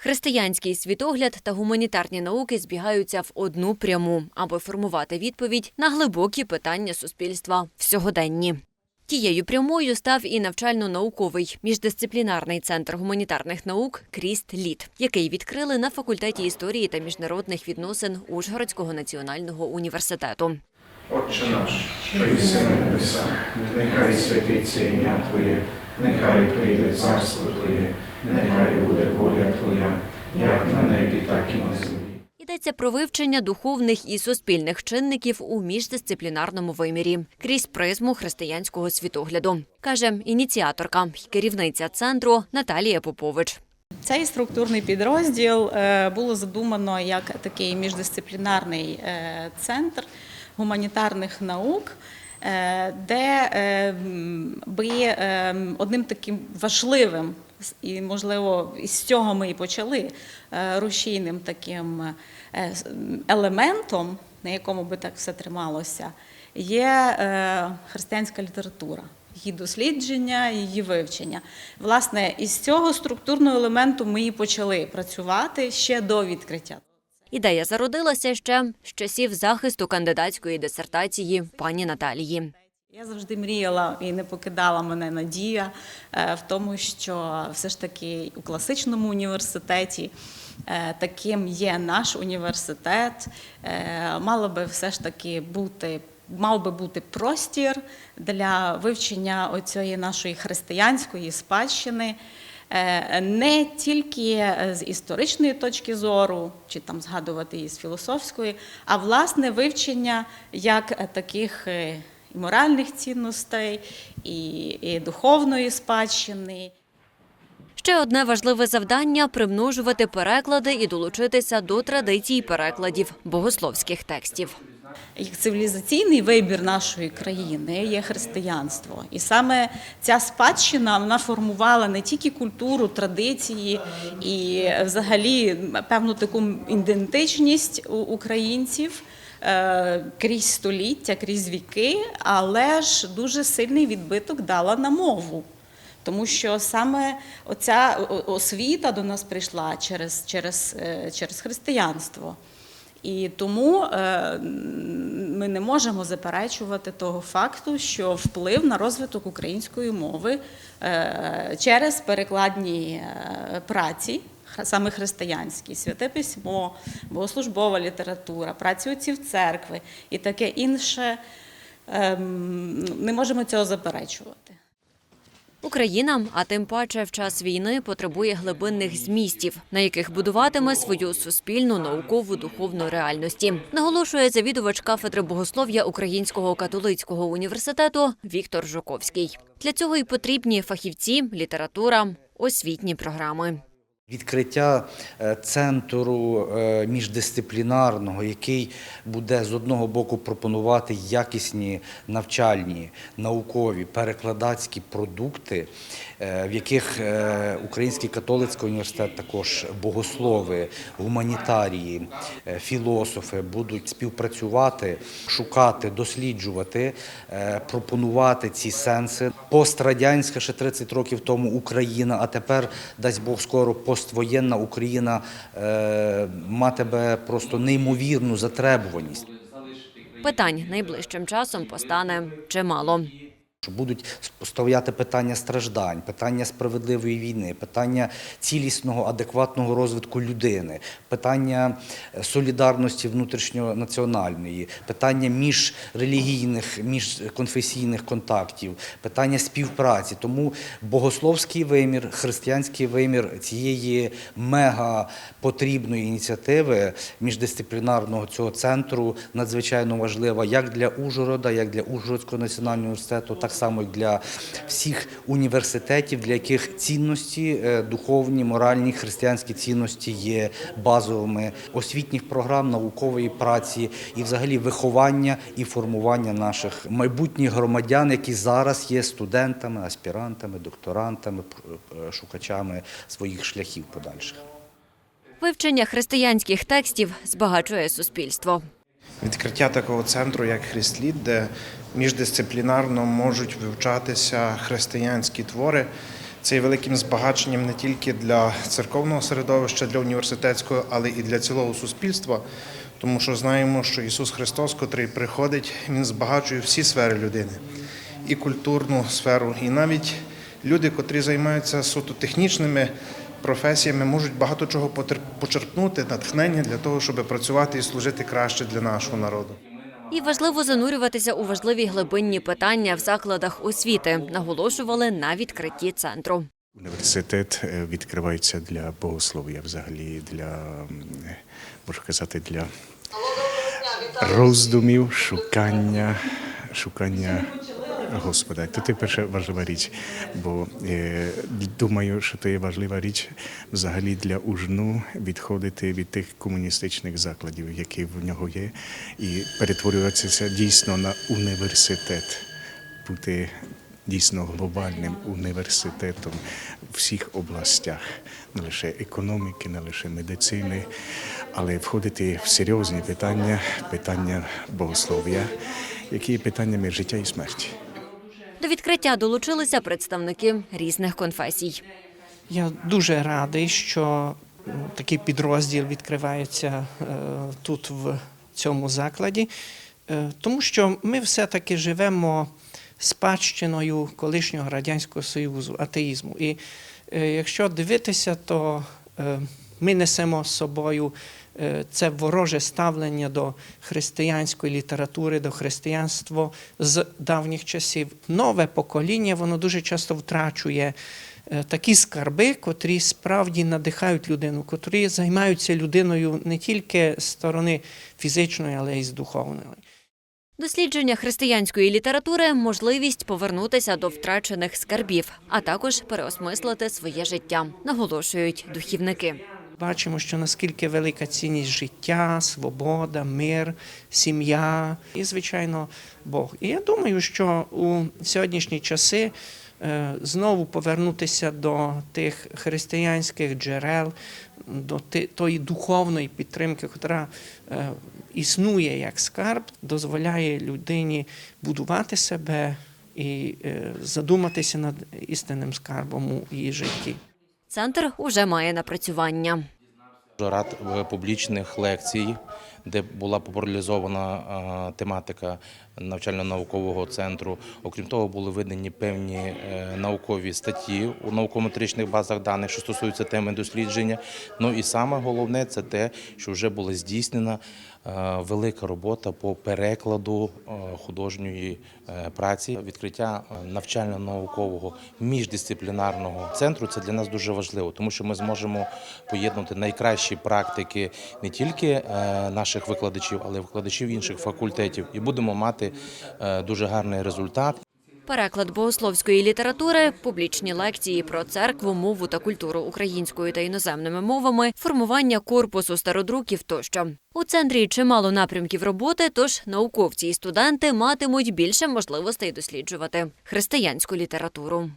Християнський світогляд та гуманітарні науки збігаються в одну пряму, аби формувати відповідь на глибокі питання суспільства в сьогоденні. Тією прямою став і навчально-науковий міждисциплінарний центр гуманітарних наук Кріст Літ, який відкрили на факультеті історії та міжнародних відносин Ужгородського національного університету. Отче наш, що єси на небесах, нехай святиться ім'я Твоє, нехай прийде царство Твоє, нехай буде воля Твоя, як на небі, так і на землі. Йдеться про вивчення духовних і суспільних чинників у міждисциплінарному вимірі крізь призму християнського світогляду, каже ініціаторка й керівниця центру Наталія Попович. Цей структурний підрозділ е, було задумано як такий міждисциплінарний е, центр гуманітарних наук, е, де би одним таким важливим і, можливо, із цього ми і почали е, рушійним таким е, елементом, на якому би так все трималося, є е, християнська література її дослідження, її вивчення. Власне, із цього структурного елементу ми і почали працювати ще до відкриття. Ідея зародилася ще з часів захисту кандидатської дисертації пані Наталії. Я завжди мріяла і не покидала мене надія е, в тому, що все ж таки у класичному університеті е, таким є наш університет. Е, Мало би все ж таки бути. Мав би бути простір для вивчення оцієї нашої християнської спадщини, не тільки з історичної точки зору, чи там згадувати її з філософської, а власне вивчення як таких і моральних цінностей, і, і духовної спадщини. Ще одне важливе завдання примножувати переклади і долучитися до традицій перекладів богословських текстів. Як цивілізаційний вибір нашої країни є християнство. І саме ця спадщина вона формувала не тільки культуру, традиції і взагалі певну таку ідентичність українців. Е, Крізь століття, крізь віки, але ж дуже сильний відбиток дала на мову. Тому що саме оця освіта до нас прийшла через, через, е, через християнство. І тому е, ми не можемо заперечувати того факту, що вплив на розвиток української мови через перекладні праці, саме християнські, святе письмо, богослужбова література, праці отців церкви і таке інше, ем, не можемо цього заперечувати. Україна, а тим паче в час війни, потребує глибинних змістів, на яких будуватиме свою суспільну наукову духовну реальності, наголошує завідувач кафедри богослов'я Українського католицького університету Віктор Жуковський. Для цього й потрібні фахівці, література, освітні програми. Відкриття е, центру е, міждисциплінарного, який буде з одного боку пропонувати якісні навчальні, наукові, перекладацькі продукти, е, в яких Український католицький університет, також богослови, гуманітарії, філософи будуть співпрацювати, шукати, досліджувати, пропонувати ці сенси. Пострадянська ще 30 років тому Україна, а тепер дасть Бог скоро поствоєнна Україна е, матиме просто неймовірну затребуваність. Питань найближчим часом постане чимало. Що будуть стояти питання страждань, питання справедливої війни, питання цілісного, адекватного розвитку людини, питання е, солідарності внутрішньонаціональної, питання міжрелігійних, міжконфесійних контактів, питання співпраці. Тому богословський вимір, християнський вимір цієї мега потрібної ініціативи міждисциплінарного цього центру надзвичайно важлива як для Ужгорода, як для Ужгородського національного університету, так само і для всіх університетів, для яких цінності е, духовні, моральні, християнські цінності є базовими освітніх програм, наукової праці і взагалі виховання і формування наших майбутніх громадян, які зараз є студентами, аспірантами, докторантами, е, шукачами своїх шляхів подальших. Вивчення християнських текстів збагачує суспільство. Відкриття такого центру, як Христліт, де міждисциплінарно можуть вивчатися християнські твори, Це є великим збагаченням не тільки для церковного середовища, для університетського, але і для цілого суспільства. Тому що знаємо, що Ісус Христос, котрий приходить, Він збагачує всі сфери людини, і культурну сферу, і навіть люди, котрі займаються суто технічними професіями, можуть багато чого почерпнути, натхнення для того, щоб працювати і служити краще для нашого народу. І важливо занурюватися у важливі глибинні питання в закладах освіти, наголошували на відкритті центру. Університет е, відкривається для богослов'я, взагалі для можу казати, для роздумів, шукання, шукання Господа. Це перша важлива річ, бо е, думаю, що це є важлива річ взагалі для ужну відходити від тих комуністичних закладів, які в нього є, і перетворюватися дійсно на університет, бути дійсно глобальним університетом у всіх областях, не лише економіки, не лише медицини, але входити в серйозні питання, питання богослов'я, які є питаннями життя і смерті. До відкриття долучилися представники різних конфесій. Я дуже радий, що такий підрозділ відкривається е, тут в цьому закладі, е, тому що ми все-таки живемо спадщиною колишнього Радянського Союзу, атеїзму. І е, якщо дивитися, то ми несемо з собою це вороже ставлення до християнської літератури, до християнства з давніх часів. Нове покоління воно дуже часто втрачує е, такі скарби, котрі справді надихають людину, котрі займаються людиною не тільки з сторони фізичної, але й з духовної. Дослідження християнської літератури можливість повернутися до втрачених скарбів, а також переосмислити своє життя, наголошують духівники. Бачимо, що наскільки велика цінність життя, свобода, мир, сім'я і, звичайно, Бог. І я думаю, що у сьогоднішні часи е, знову повернутися до тих християнських джерел, до тої духовної підтримки, яка е, існує як скарб, дозволяє людині будувати себе і е, задуматися над істинним скарбом у її житті. Центр уже має напрацювання. Рад е, публічних лекцій, де була популяризована е, тематика навчально-наукового центру. Окрім того, були видані певні е, наукові статті у науково-метричних базах даних, що стосуються теми дослідження. Ну і саме головне це те, що вже була здійснена е, велика робота по перекладу е, художньої праці. Відкриття навчально-наукового міждисциплінарного центру це для нас дуже важливо, тому що ми зможемо поєднати найкращі практики не тільки наших викладачів, але й викладачів інших факультетів, і будемо мати е, дуже гарний результат. Переклад богословської літератури, публічні лекції про церкву, мову та культуру українською та іноземними мовами, формування корпусу стародруків тощо. У центрі чимало напрямків роботи, тож науковці і студенти матимуть більше можливостей досліджувати християнську літературу.